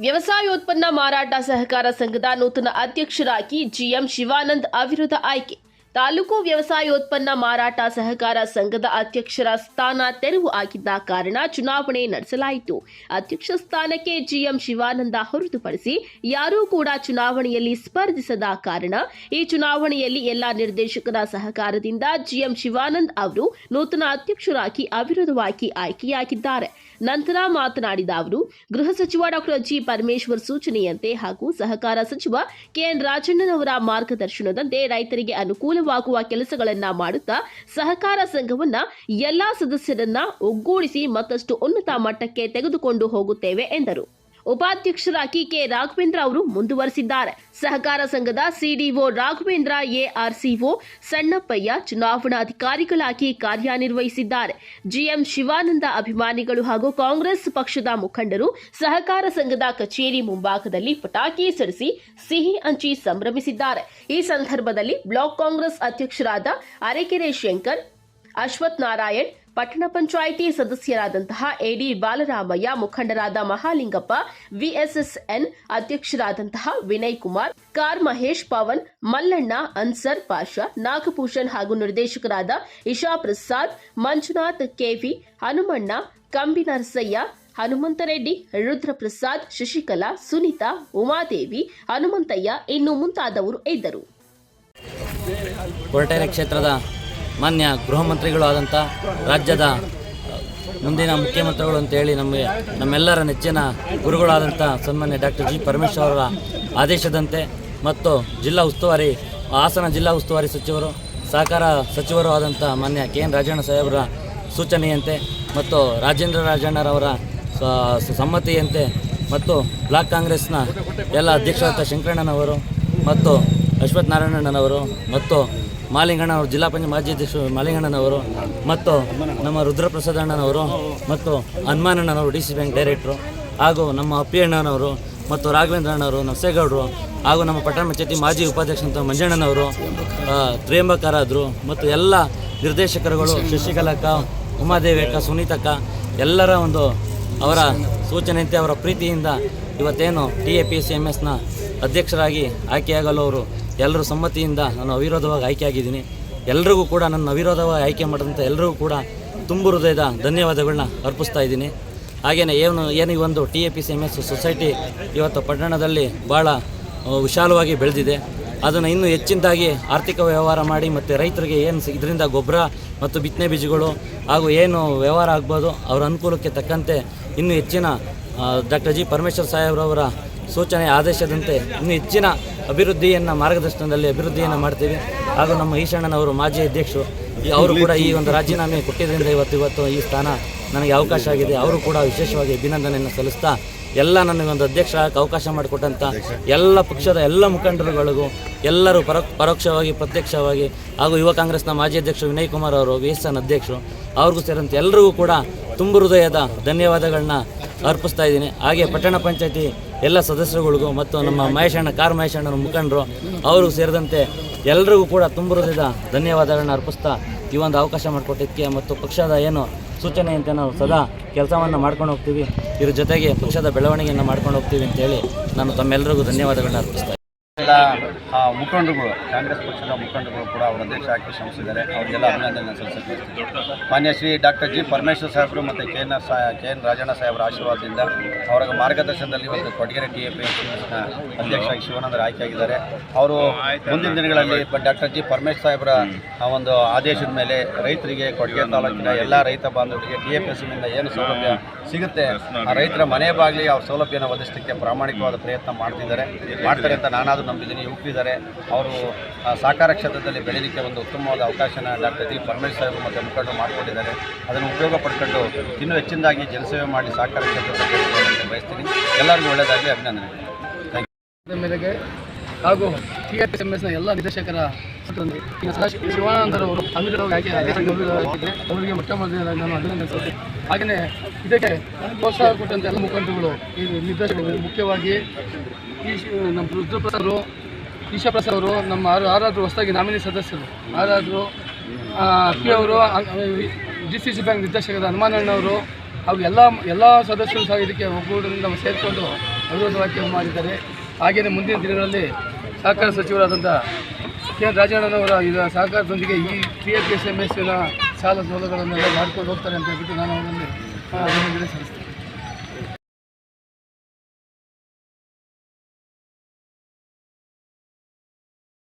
ವ್ಯವಸಾಯೋತ್ಪನ್ನ ಮಾರಾಟ ಸಹಕಾರ ಸಂಘದ ನೂತನ ಅಧ್ಯಕ್ಷರಾಗಿ ಜಿಎಂ ಶಿವಾನಂದ್ ಅವಿರೋಧ ಆಯ್ಕೆ ತಾಲೂಕು ವ್ಯವಸಾಯೋತ್ಪನ್ನ ಮಾರಾಟ ಸಹಕಾರ ಸಂಘದ ಅಧ್ಯಕ್ಷರ ಸ್ಥಾನ ತೆರವು ಆಗಿದ್ದ ಕಾರಣ ಚುನಾವಣೆ ನಡೆಸಲಾಯಿತು. ಅಧ್ಯಕ್ಷ ಸ್ಥಾನಕ್ಕೆ ಜಿಎಂ ಶಿವಾನಂದ ಹೊರತುಪಡಿಸಿ ಯಾರೂ ಕೂಡ ಚುನಾವಣೆಯಲ್ಲಿ ಸ್ಪರ್ಧಿಸದ ಕಾರಣ ಈ ಚುನಾವಣೆಯಲ್ಲಿ ಎಲ್ಲಾ ನಿರ್ದೇಶಕರ ಸಹಕಾರದಿಂದ ಜಿಎಂ ಶಿವಾನಂದ್ ಅವರು ನೂತನ ಅಧ್ಯಕ್ಷರಾಗಿ ಅವಿರೋಧವಾಗಿ ಆಯ್ಕೆಯಾಗಿದ್ದಾರೆ. ನಂತರ ಮಾತನಾಡಿದ ಅವರು, ಗೃಹ ಸಚಿವ ಡಾಕ್ಟರ್ ಜಿ ಪರಮೇಶ್ವರ್ ಸೂಚನೆಯಂತೆ ಹಾಗೂ ಸಹಕಾರ ಸಚಿವ ಕೆಎನ್ ರಾಜಣ್ಣನವರ ಮಾರ್ಗದರ್ಶನದಂತೆ ರೈತರಿಗೆ ಅನುಕೂಲವಾಗುವ ಕೆಲಸಗಳನ್ನ ಮಾಡುತ್ತಾ ಸಹಕಾರ ಸಂಘವನ್ನ ಎಲ್ಲಾ ಸದಸ್ಯರನ್ನ ಒಗ್ಗೂಡಿಸಿ ಮತ್ತಷ್ಟು ಉನ್ನತ ಮಟ್ಟಕ್ಕೆ ತೆಗೆದುಕೊಂಡು ಹೋಗುತ್ತೇವೆ ಎಂದರು. ಉಪಾಧ್ಯಕ್ಷರಾಗಿ ಕೆ. ರಾಘವೇಂದ್ರ ಅವರು ಮುಂದುವರೆಸಿದ್ದಾರೆ. ಸಹಕಾರ ಸಂಘದ ಸಿಡಿಒ ರಾಘವೇಂದ್ರ ಎಆರ್ಸಿಒ ಸಣ್ಣಪ್ಪಯ್ಯ ಚುನಾವಣಾಧಿಕಾರಿಗಳಾಗಿ ಕಾರ್ಯನಿರ್ವಹಿಸಿದ್ದಾರೆ. ಜಿಎಂ ಶಿವಾನಂದ ಅಭಿಮಾನಿಗಳು ಹಾಗೂ ಕಾಂಗ್ರೆಸ್ ಪಕ್ಷದ ಮುಖಂಡರು ಸಹಕಾರ ಸಂಘದ ಕಚೇರಿ ಮುಂಭಾಗದಲ್ಲಿ ಪಟಾಕಿ ಸಿಡಿಸಿ ಸಿಹಿ ಹಂಚಿ ಸಂಭ್ರಮಿಸಿದ್ದಾರೆ. ಈ ಸಂದರ್ಭದಲ್ಲಿ ಬ್ಲಾಕ್ ಕಾಂಗ್ರೆಸ್ ಅಧ್ಯಕ್ಷರಾದ ಅರೆಕೆರೆ ಶಂಕರ್ ಅಶ್ವಥ್ ನಾರಾಯಣ್ ಪಟ್ಟಣ ಪಂಚಾಯಿತಿ ಸದಸ್ಯರಾದಂತಹ ಎಡಿ ಬಾಲರಾಮಯ್ಯ, ಮುಖಂಡರಾದ ಮಹಾಲಿಂಗಪ್ಪ, ವಿಎಸ್ಎಸ್ಎನ್ ಅಧ್ಯಕ್ಷರಾದಂತಹ ವಿನಯ್ ಕುಮಾರ್, ಕಾರ್ ಮಹೇಶ್ ಪವನ್, ಮಲ್ಲಣ್ಣ, ಅನ್ಸರ್ ಪಾಷಾ ನಾಗಭೂಷಣ್ ಹಾಗೂ ನಿರ್ದೇಶಕರಾದ ಇಶಾ ಪ್ರಸಾದ್, ಮಂಜುನಾಥ್, ಕೆವಿ, ಹನುಮಣ್ಣ, ಕಂಬಿ ನರಸಯ್ಯ, ಹನುಮಂತರೆಡ್ಡಿ, ರುದ್ರಪ್ರಸಾದ್, ಶಶಿಕಲಾ, ಸುನೀತಾ, ಉಮಾದೇವಿ, ಹನುಮಂತಯ್ಯ ಇನ್ನು ಮುಂತಾದವರು ಇದ್ದರು. ಮಾನ್ಯ ಗೃಹ ಮಂತ್ರಿಗಳು ಆದಂಥ ರಾಜ್ಯದ ಮುಂದಿನ ಮುಖ್ಯಮಂತ್ರಿಗಳು ಅಂತೇಳಿ ನಮಗೆ, ನಮ್ಮೆಲ್ಲರ ನೆಚ್ಚಿನ ಗುರುಗಳಾದಂಥ ಸನ್ಮಾನ್ಯ ಡಾಕ್ಟರ್ ಜಿ ಪರಮೇಶ್ವರ್ ಅವರ ಆದೇಶದಂತೆ ಮತ್ತು ಜಿಲ್ಲಾ ಉಸ್ತುವಾರಿ, ಹಾಸನ ಜಿಲ್ಲಾ ಉಸ್ತುವಾರಿ ಸಚಿವರು, ಸಹಕಾರ ಸಚಿವರು ಆದಂಥ ಮಾನ್ಯ ಕೆ ಎನ್ ರಾಜಣ್ಣ ಸಾಹೇಬರ ಸೂಚನೆಯಂತೆ ಮತ್ತು ರಾಜೇಂದ್ರ ರಾಜಣ್ಣರವರ ಸಮ್ಮತಿಯಂತೆ ಮತ್ತು ಬ್ಲಾಕ್ ಕಾಂಗ್ರೆಸ್ನ ಎಲ್ಲ ಅಧ್ಯಕ್ಷರಾದ ಶಂಕರಣ್ಣನವರು ಮತ್ತು ಅಶ್ವಥ್ ನಾರಾಯಣಣ್ಣನವರು ಮತ್ತು ಮಾಲಿಂಗಣ್ಣವರು ಜಿಲ್ಲಾ ಪಂಚಾಯತ್ ಮಾಜಿ ಅಧ್ಯಕ್ಷರು ಮಾಲಿಂಗಣ್ಣನವರು ಮತ್ತು ನಮ್ಮ ರುದ್ರಪ್ರಸಾದ್ ಅಣ್ಣನವರು ಮತ್ತು ಹನುಮಾನಣ್ಣನವರು, ಡಿ ಸಿ ಬ್ಯಾಂಕ್ ಡೈರೆಕ್ಟ್ರು ಹಾಗೂ ನಮ್ಮ ಅಪ್ಪಿ ಅಣ್ಣನವರು ಮತ್ತು ರಾಘವೇಂದ್ರ ಅಣ್ಣವರು ನರಸೇಗೌಡರು ಹಾಗೂ ನಮ್ಮ ಪಟ್ಟಣ ಪಂಚಾಯತಿ ಮಾಜಿ ಉಪಾಧ್ಯಕ್ಷ ಅಂತ ಮಂಜಣ್ಣನವರು ತ್ರಿಯಂಬಕರಾದರು ಮತ್ತು ಎಲ್ಲ ನಿರ್ದೇಶಕರುಗಳು ಶಶಿಕಲಕ್ಕ, ಉಮಾದೇವಿಯಕ್ಕ, ಸುನೀತಕ್ಕ ಎಲ್ಲರ ಒಂದು ಅವರ ಸೂಚನೆಯಂತೆ ಅವರ ಪ್ರೀತಿಯಿಂದ ಇವತ್ತೇನು T A P C M ಎಸ್ನ ಅಧ್ಯಕ್ಷರಾಗಿ ಆಯ್ಕೆಯಾಗಲು ಅವರು ಎಲ್ಲರೂ ಸಮ್ಮತಿಯಿಂದ ನಾನು ಅವಿರೋಧವಾಗಿ ಆಯ್ಕೆಯಾಗಿದ್ದೀನಿ. ಎಲ್ರಿಗೂ ಕೂಡ ನನ್ನ ಅವಿರೋಧವಾಗಿ ಆಯ್ಕೆ ಮಾಡಿದಂಥ ಎಲ್ಲರಿಗೂ ಕೂಡ ತುಂಬು ಹೃದಯದ ಧನ್ಯವಾದಗಳನ್ನ ಅರ್ಪಿಸ್ತಾ ಇದ್ದೀನಿ. ಹಾಗೆಯೇ ಏನು ಏನು ಒಂದು T A P C M S society ಇವತ್ತು ಪಟ್ಟಣದಲ್ಲಿ ಭಾಳ ವಿಶಾಲವಾಗಿ ಬೆಳೆದಿದೆ. ಅದನ್ನು ಇನ್ನೂ ಹೆಚ್ಚಿನದಾಗಿ ಆರ್ಥಿಕ ವ್ಯವಹಾರ ಮಾಡಿ ಮತ್ತು ರೈತರಿಗೆ ಏನು ಇದರಿಂದ ಗೊಬ್ಬರ ಮತ್ತು ಬಿತ್ತನೆ ಬೀಜಗಳು ಹಾಗೂ ಏನು ವ್ಯವಹಾರ ಆಗ್ಬೋದು ಅವರ ಅನುಕೂಲಕ್ಕೆ ತಕ್ಕಂತೆ ಇನ್ನೂ ಹೆಚ್ಚಿನ ಡಾಕ್ಟರ್ ಜಿ ಪರಮೇಶ್ವರ್ ಸಾಹೇಬ್ರವರ ಸೂಚನೆ ಆದೇಶದಂತೆ ಇನ್ನೂ ಹೆಚ್ಚಿನ ಅಭಿವೃದ್ಧಿಯನ್ನು ಮಾರ್ಗದರ್ಶನದಲ್ಲಿ ಅಭಿವೃದ್ಧಿಯನ್ನು ಮಾಡ್ತೀವಿ. ಹಾಗೂ ನಮ್ಮ ಈಶಣ್ಣನವರು ಮಾಜಿ ಅಧ್ಯಕ್ಷರು ಅವರು ಕೂಡ ಈ ಒಂದು ರಾಜೀನಾಮೆ ಕೊಟ್ಟಿದ್ದರಿಂದ ಇವತ್ತು ಇವತ್ತು ಈ ಸ್ಥಾನ ನನಗೆ ಅವಕಾಶ ಆಗಿದೆ. ಅವರು ಕೂಡ ವಿಶೇಷವಾಗಿ ಅಭಿನಂದನೆಯನ್ನು ಸಲ್ಲಿಸ್ತಾ ಎಲ್ಲ ನನಗೊಂದು ಅಧ್ಯಕ್ಷ ಅವಕಾಶ ಮಾಡಿಕೊಟ್ಟಂಥ ಎಲ್ಲ ಪಕ್ಷದ ಎಲ್ಲ ಮುಖಂಡರುಗಳಿಗೂ, ಎಲ್ಲರೂ ಪರೋ, ಪರೋಕ್ಷವಾಗಿ, ಪ್ರತ್ಯಕ್ಷವಾಗಿ ಹಾಗೂ ಯುವ ಕಾಂಗ್ರೆಸ್ನ ಮಾಜಿ ಅಧ್ಯಕ್ಷರು ವಿನಯ್ ಕುಮಾರ್ ಅವರು, ವಿ ಎಸ್ ಎನ್ ಅಧ್ಯಕ್ಷರು, ಅವ್ರಿಗೂ ಸೇರಿದಂತೆ ಎಲ್ಲರಿಗೂ ಕೂಡ ತುಂಬು ಹೃದಯದ ಧನ್ಯವಾದಗಳನ್ನ ಅರ್ಪಿಸ್ತಾ ಇದ್ದೀನಿ. ಹಾಗೆ ಪಟ್ಟಣ ಪಂಚಾಯತಿ ಎಲ್ಲ ಸದಸ್ಯರುಗಳಿಗೂ ಮತ್ತು ನಮ್ಮ ಮಹೇಶಣ್ಣ ಕಾರ್ ಮಹೇಶಣ್ಣನ ಮುಖಂಡರು, ಅವ್ರಿಗೂ ಸೇರಿದಂತೆ ಎಲ್ರಿಗೂ ಕೂಡ ತುಂಬ ಹೃದಯದ ಧನ್ಯವಾದಗಳನ್ನ ಅರ್ಪಿಸ್ತಾ ಈ ಒಂದು ಅವಕಾಶ ಮಾಡಿಕೊಟ್ಟಿದ್ದಕ್ಕೆ ಮತ್ತು ಪಕ್ಷದ ಏನು ಸೂಚನೆಯಂತೆ ನಾವು ಸದಾ ಕೆಲಸವನ್ನು ಮಾಡ್ಕೊಂಡು ಹೋಗ್ತೀವಿ. ಇದ್ರ ಜೊತೆಗೆ ಪಕ್ಷದ ಬೆಳವಣಿಗೆಯನ್ನು ಮಾಡ್ಕೊಂಡು ಹೋಗ್ತೀವಿ ಅಂತೇಳಿ ನಾನು ತಮ್ಮೆಲ್ಲರಿಗೂ ಧನ್ಯವಾದಗಳನ್ನ ಅರ್ಪಿಸ್ತಾ ಎಲ್ಲ ಮುಖಂಡರುಗಳು, ಕಾಂಗ್ರೆಸ್ ಪಕ್ಷದ ಮುಖಂಡರುಗಳು ಕೂಡ ಅವರ ದೇಶ ಹಾಕಿ ಶ್ರಮಿಸಿದ್ದಾರೆ. ಅವರಿಗೆಲ್ಲ ಅಭಿನಂದನೆ ಸಲ್ಲಿಸುತ್ತೆ ಮಾನ್ಯ ಶ್ರೀ ಡಾಕ್ಟರ್ ಜಿ ಪರಮೇಶ್ವರ್ ಸಾಹೇಬರು ಮತ್ತು ಕೆ ಎನ್ ಸಾ, ಕೆ ಎನ್ ರಾಜಣ್ಣ ಸಾಹೇಬರ ಆಶೀರ್ವಾದದಿಂದ ಅವರ ಮಾರ್ಗದರ್ಶನದಲ್ಲಿ ಇವತ್ತು ಕೊಡಗೆರೆ ಟಿ ಎ ಪಿ ಅಧ್ಯಕ್ಷರಾಗಿ ಶಿವಾನಂದರ ಆಯ್ಕೆಯಾಗಿದ್ದಾರೆ ಅವರು ಮುಂದಿನ ದಿನಗಳಲ್ಲಿ ಡಾಕ್ಟರ್ ಜಿ ಪರಮೇಶ್ವರ್ ಸಾಹೇಬರ ಒಂದು ಆದೇಶದ ಮೇಲೆ ರೈತರಿಗೆ ಕೊಡಗೆ ತಾಲೂಕಿನ ಎಲ್ಲ ರೈತ ಬಾಂಧವರಿಗೆ ಟಿ ಎ ಪಿ ಎಸ್ನಿಂದ ಏನು ಸೌಲಭ್ಯ ಸಿಗುತ್ತೆ, ಆ ರೈತರ ಮನೆ ಬಾಗಿಲಿಗೆ ಅವ್ರ ಸೌಲಭ್ಯನ ಒದಗಿಸಲಿಕ್ಕೆ ಪ್ರಾಮಾಣಿಕವಾದ ಪ್ರಯತ್ನ ಮಾಡ್ತಿದ್ದಾರೆ. ಮಾಡ್ತಾರೆ ಅಂತ ನಾನಾದರೂ ನಂಬಿದ್ದೀನಿ ಯುವಕರಿದ್ದಾರೆ. ಅವರು ಸಹಕಾರ ಕ್ಷೇತ್ರದಲ್ಲಿ ಬೆಳೀಲಿಕ್ಕೆ ಒಂದು ಉತ್ತಮವಾದ ಅವಕಾಶನ ಡಾಕ್ಟರ್ ಜಿ ಪರಮೇಶ್ವರ್ ಸಾಹೇಬರು ಮತ್ತು ಮುಖಂಡರು ಮಾಡಿಕೊಂಡಿದ್ದಾರೆ ಅದನ್ನು ಉಪಯೋಗ ಪಡ್ಕೊಂಡು ಇನ್ನೂ ಹೆಚ್ಚಿನದಾಗಿ ಜನಸೇವೆ ಮಾಡಿ ಸಹಕಾರ ಕ್ಷೇತ್ರದಲ್ಲಿ ಬಯಸ್ತೀನಿ. ಎಲ್ಲರಿಗೂ ಒಳ್ಳೆಯದಾಗಲಿ ಅಭಿನಂದನೆ ಥ್ಯಾಂಕ್ ಯು ಮೇರೆಗೆ ಹಾಗೂ ಟಿ ಆರ್ ಎಸ್ ಎಂ ಎಸ್ನ ಎಲ್ಲ ನಿರ್ದೇಶಕರ ಶಿವಾನಂದರವರು ಆಗಿದ್ದಾರೆ, ಅವರಿಗೆ ಮೊಟ್ಟ ಮೊದಲ ನಾನು ಅಭಿನಂದಿಸುತ್ತೇನೆ ಹಾಗೆಯೇ ಇದಕ್ಕೆ ಪ್ರೋತ್ಸಾಹ ಕೊಟ್ಟಂತೆ ಎಲ್ಲ ಮುಖಂಡರುಗಳು, ಈ ನಿರ್ದೇಶಕರು, ಮುಖ್ಯವಾಗಿ ಈ ನಮ್ಮ ರುದ್ರಪ್ರಸಾದ್ ಅವರು ಈಶಾ ಪ್ರಸಾದ್ ಅವರು, ನಮ್ಮ ಆರು ಆರಾದ್ರು ಹೊಸದಾಗಿ ನಾಮಿನಿ ಸದಸ್ಯರು. ಆರಾದ್ರು ಪಿ ಅವರು ಡಿ ಸಿ ಸಿ ಬ್ಯಾಂಕ್ ನಿರ್ದೇಶಕರ ಹನುಮಾನಣ್ಣವರು ಹಾಗೂ ಎಲ್ಲ ಎಲ್ಲ ಸದಸ್ಯರು ಸಹ ಇದಕ್ಕೆ ಒಗ್ಗೂಡಿನಿಂದ ಸೇರಿಕೊಂಡು ಅವಿರೋಧವಾಗಿ ಮಾಡಿದ್ದಾರೆ. ಹಾಗೆಯೇ ಮುಂದಿನ ದಿನಗಳಲ್ಲಿ ಸಹಕಾರ ಸಚಿವರಾದಂಥ ಕೆ ಎನ್ ರಾಜಣ್ಣನವರ ಇದು ಸಹಕಾರದೊಂದಿಗೆ ಈ P F S M S ಸಾಲ ಸೌಲಭ್ಯಗಳನ್ನೆಲ್ಲ ಮಾಡ್ಕೊಂಡು ಹೋಗ್ತಾರೆ ಅಂತ ಹೇಳ್ಬಿಟ್ಟು ನಾನು ಅವರಲ್ಲಿ ಅಭಿನಂದನೆ ಸಲ್ಲಿಸ್ತೇನೆ.